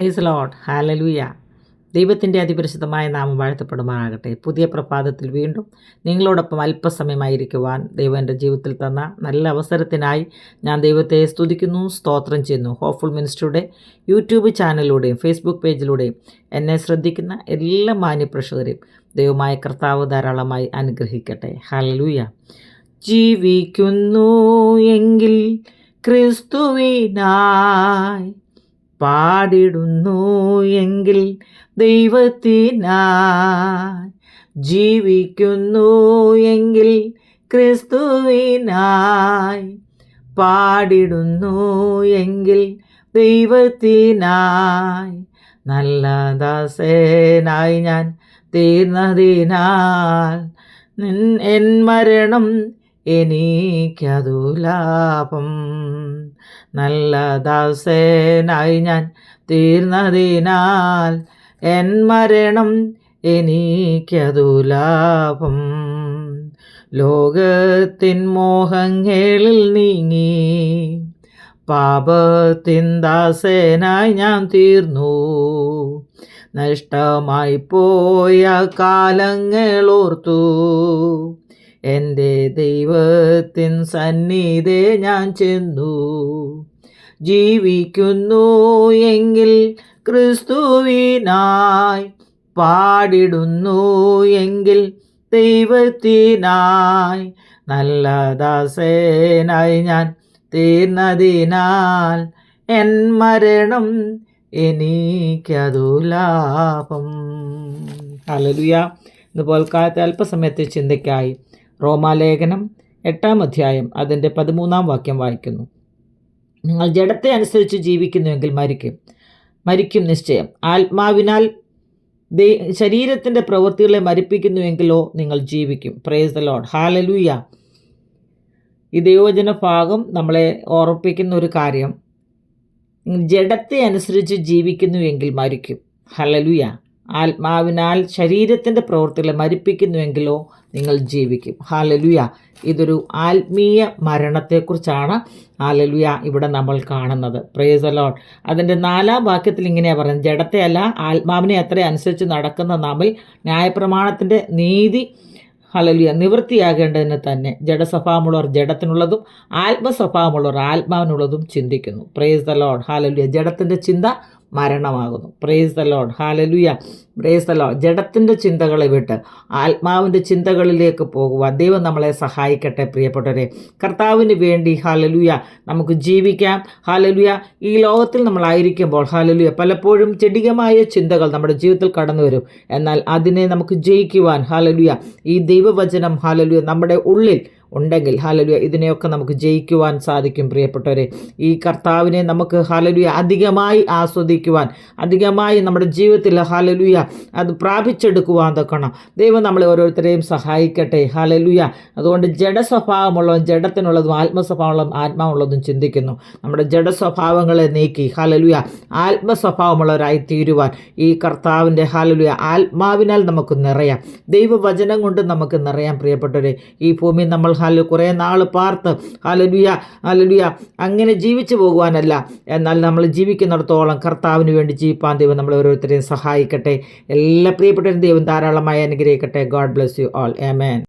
Is load hallelujah ദൈവത്തിന്റെ അതിപരിശുദ്ധമായ നാമം വാഴ്ത്തപ്പെടുമാറാകട്ടെ. പുതിയ പ്രഭാതത്തിൽ വീണ്ടും നിങ്ങളോടൊപ്പം അല്പസമയമായിരിക്കുവാൻ ദൈവം എന്റെ ജീവിതത്തിൽ തന്ന നല്ല അവസരത്തിനായി ഞാൻ ദൈവത്തെ സ്തുതിക്കുന്നു സ്തോത്രം ചെയ്യുന്നു. ഹോപ്പ്ഫുൾ മിനിസ്റ്ററുടെ യൂട്യൂബ് ചാനലിലൂടെയും ഫേസ്ബുക്ക് പേജിലൂടെയും എന്നെ ശ്രദ്ധിക്കുന്ന എല്ലാ മാന്യപ്രേക്ഷകരെയും ദൈവമായ കർത്താവ് ധാരാളമായി അനുഗ്രഹിക്കട്ടെ. ഹലലൂയ ജീവിക്കുന്നു എങ്കിൽ ക്രിസ്തുവിനായി പാടിടുന്നു എങ്കിൽ ദൈവത്തിനായി ജീവിക്കുന്നു എങ്കിൽ ക്രിസ്തുവിനായി പാടിടുന്നു എങ്കിൽ ദൈവത്തിനായി നല്ല ദാസേനായി ഞാൻ തീർന്നതിനാൽ നിൻ- എൻ മരണം എനിക്കതു ലാഭം. നല്ല ദാസേനായി ഞാൻ തീർന്നതിനാൽ എൻ മരണം എനിക്കതു ലാഭം. ലോകത്തിൻ മോഹങ്ങളിൽ നീങ്ങി പാപത്തിൻ ദാസേനായി ഞാൻ തീർന്നു. നഷ്ടമായി പോയ കാലങ്ങളോർത്തു എന്റെ ദൈവത്തിൻ സന്നിധി ഞാൻ ചെന്നു. ജീവിക്കുന്നു എങ്കിൽ ക്രിസ്തുവിനായി പാടിടുന്നു എങ്കിൽ ദൈവത്തിനായി നല്ല ദാസേനായി ഞാൻ തീർന്നതിനാൽ എൻ മരണം എനിക്കതു ലാഭം. അലലുയ ഇതുപോലെ കാലത്തെ അല്പസമയത്തെ ചിന്തയ്ക്കായി റോമാലേഖനം എട്ടാം അധ്യായം അതിന്റെ പതിമൂന്നാം വാക്യം വായിക്കുന്നു. നിങ്ങൾ ജഡത്തെ അനുസരിച്ച് ജീവിക്കുന്നുവെങ്കിൽ മരിക്കും. മരിക്കും നിശ്ചയം. ആത്മാവിനാൽ ശരീരത്തിന്റെ പ്രവൃത്തികളെ മരിപ്പിക്കുന്നുവെങ്കിലോ നിങ്ങൾ ജീവിക്കും. പ്രേസ് ദ ലോഡ് ഹാലലൂയ ഈ ദൈവജന ഭാഗം നമ്മളെ ഓർപ്പിക്കുന്ന ഒരു കാര്യം. ജഡത്തെ അനുസരിച്ച് ജീവിക്കുന്നുവെങ്കിൽ മരിക്കും. ഹലലുയ ആത്മാവിനാൽ ശരീരത്തിന്റെ പ്രവൃത്തികളെ മരിപ്പിക്കുന്നുവെങ്കിലോ നിങ്ങൾ ജീവിക്കും. ഹാലലുയ ഇതൊരു ആത്മീയ മരണത്തെക്കുറിച്ചാണ് ഹാലലുയ ഇവിടെ നമ്മൾ കാണുന്നത്. പ്രേസ് ലോഡ് അതിന്റെ നാലാം വാക്യത്തിൽ ഇങ്ങനെയാണ് പറയുന്നത്. ജഡത്തെ അല്ല ആത്മാവിനെ അത്ര അനുസരിച്ച് നടക്കുന്ന നാമിൽ ന്യായപ്രമാണത്തിന്റെ നീതി ഹലലിയ നിവൃത്തിയാകേണ്ടതിന് തന്നെ. ജഡസ്വഭാവമുള്ളവർ ജഡത്തിനുള്ളതും ആത്മസ്വഭാവമുള്ളവർ ആത്മാവിനുള്ളതും ചിന്തിക്കുന്നു. പ്രേസ് ദ ലോഡ് ഹാലലുയ ജഡത്തിന്റെ ചിന്ത മരണമാകുന്നു. Praise the lord hallelujah praise the lord ജഡത്തിന്റെ ചിന്തകളെ വിട്ട് ആത്മാവിന്റെ ചിന്തകളിലേക്ക് പോകുവാൻ ദൈവം നമ്മളെ സഹായിക്കട്ടെ പ്രിയപ്പെട്ടവരെ. കർത്താവിന് വേണ്ടി ഹാലലുയ നമുക്ക് ജീവിക്കാം. ഹാലലുയ ഈ ലോകത്തിൽ നമ്മളായിരിക്കുമ്പോൾ ഹാലലുയ പലപ്പോഴും ചെടികമായ ചിന്തകൾ നമ്മുടെ ജീവിതത്തിൽ കടന്നു വരും എന്നാൽ അതിനെ നമുക്ക് ജയിക്കുവാൻ ഹാലലുയ ഈ ദൈവവചനം ഹാലലുയ നമ്മുടെ ഉള്ളിൽ ഉണ്ടെങ്കിൽ ഹാലലുയ ഇതിനെയൊക്കെ നമുക്ക് ജയിക്കുവാൻ സാധിക്കും പ്രിയപ്പെട്ടവരെ. ഈ കർത്താവിനെ നമുക്ക് ഹാലലുയ അധികമായി ആസ്വദിക്കുവാൻ അധികമായി നമ്മുടെ ജീവിതത്തിൽ ഹാലലുയ അത് പ്രാപിച്ചെടുക്കുവാൻ തൊക്കണം ദൈവം നമ്മളെ ഓരോരുത്തരെയും സഹായിക്കട്ടെ ഹാലലുയ അതുകൊണ്ട് ജഡസ്വഭാവമുള്ളതും ജഡത്തിനുള്ളതും ആത്മസ്വഭാവമുള്ളതും ആത്മാവുള്ളതും ചിന്തിക്കുന്നു. നമ്മുടെ ജഡസ്വഭാവങ്ങളെ നീക്കി ഹാലലുയ ആത്മസ്വഭാവമുള്ളവരായി തീരുവാൻ ഈ കർത്താവിന്റെ ഹാലലുയ ആത്മാവിനാൽ നമുക്ക് നിറയാം. ദൈവവചനം കൊണ്ട് നമുക്ക് നിറയാം പ്രിയപ്പെട്ടവരെ. ഈ ഭൂമി നമ്മൾ ഹാല കുറേ നാൾ പാർത്ത് ഹാലലുയ ഹാലലുയ അങ്ങനെ ജീവിച്ചു പോകുവാനല്ല. എന്നാൽ നമ്മൾ ജീവിക്കുന്നിടത്തോളം കർത്താവിന് വേണ്ടി ജീവിപ്പാൻ ദൈവം നമ്മളെ ഓരോരുത്തരെയും സഹായിക്കട്ടെ. എല്ലാ പ്രിയപ്പെട്ടവരും ദൈവം ധാരാളമായി അനുഗ്രഹിക്കട്ടെ. God bless you all amen